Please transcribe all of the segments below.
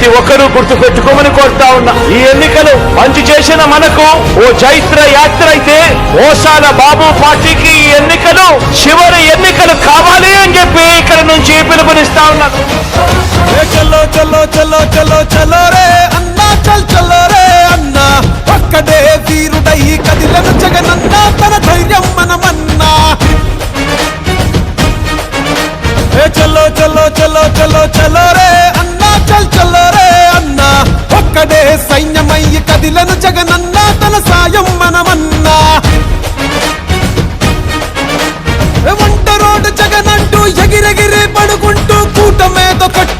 ప్రతి ఒక్కరూ గుర్తు పెట్టుకోమని కోరుతా ఉన్నా. ఈ ఎన్నికలు మంచి చేసిన మనకు ఓ చైత్ర యాత్ర అయితే ఓసాల బాబు పార్టీకి ఈ ఎన్నికలు చివరి ఎన్నికలు కావాలి అని చెప్పి ఇక్కడ నుంచి పిలుపునిస్తా ఉన్నాను ఏ చల్లో చల్లో చల్లో చల్లో तो कट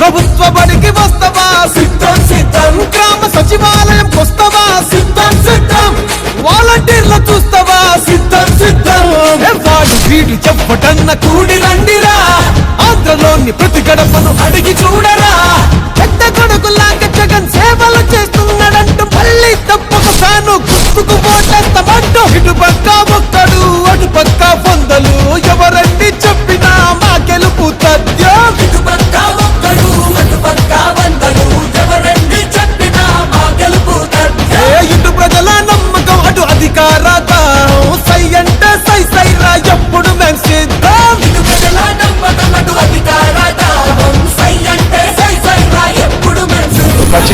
ప్రభుత్వ బడికి వస్తవా? సిద్ధం సిద్ధం. గ్రామ సచివాలయం వస్తవా? సిద్ధం సిద్ధం. వాలంటీర్లు చూస్తావా? సిద్ధం సిద్ధం. వాడు వీడు చెప్పటన్న కూడి రండిరా. ఆంధ్రలోని ప్రతి గడపను అడిగి చూడరా. పెద్ద కొడుకులాగా జగన్ సేవలు చేస్తున్నాడంటూ మళ్ళీ తప్పక తాను గుర్తుకు పోటేస్తామంటూ ఇటు పక్క ఒక్కడు అటు పక్క పొందలు ఎవరండి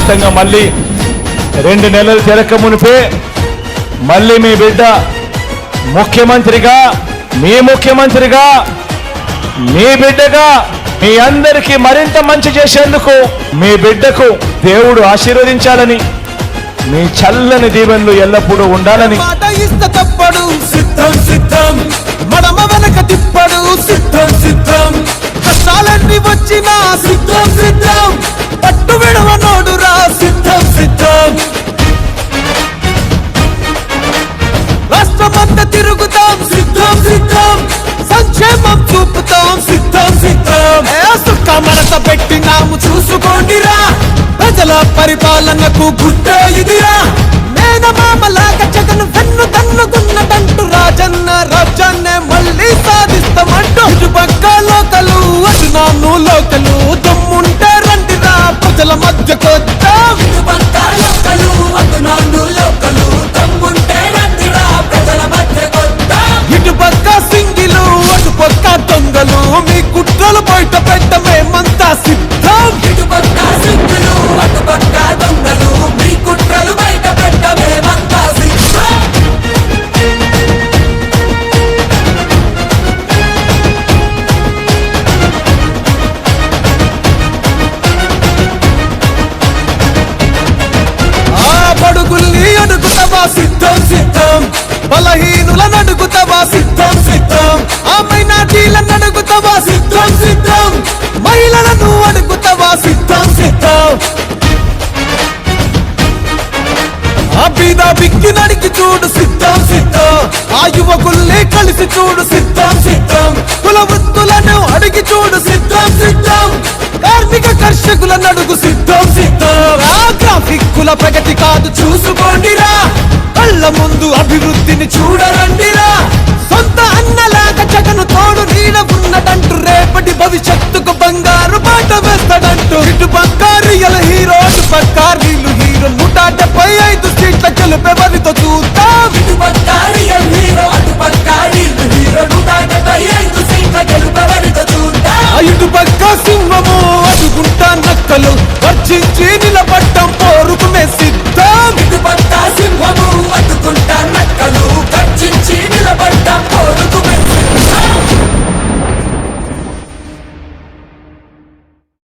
ఖచ్చితంగా మళ్ళీ రెండు నెలలు తిరక మునిపే మళ్ళీ మీ బిడ్డ ముఖ్యమంత్రిగా మీ ముఖ్యమంత్రిగా మీ బిడ్డగా మీ అందరికీ మరింత మంచి చేసేందుకు మీ బిడ్డకు దేవుడు ఆశీర్వదించాలని మీ చల్లని దీవెనలు ఎల్లప్పుడూ ఉండాలని. తప్పడు. సిద్ధం సిద్ధం. మనమ వెనక తిప్ప మనస పెట్టినాము చూసుకోండిరా. ప్రజల పరిపాలనకు గుడ్డే ఇదిరా. మేనమామలాగా జగన్ వెన్ను తన్నుకున్నదంటూ రాజన్న ఆ కలిసి చూడు సిద్ధం సిద్ధం. కుల వృత్తులను అడిగి చూడు సిద్ధం సిద్ధం. కార్మిక కర్షకుల నడుగు సిద్ధం సిద్ధం. ఆ గ్రాఫిక్ కుల ప్రగతి కాదు చూసుకోండిరా కళ్ళ ముందు అభివృద్ధిని చూడరండిరా సొంత అన్నలాగా జగను తోడు నీడ ఉన్నదంటూ రేపటి భవిష్యత్తుకు బంగారు అటుపక్క సింహము అడుగుంటా నక్కలు వర్జించి నిలబడ్డం పోరుకునే సిద్ధం. ఇటుపక్క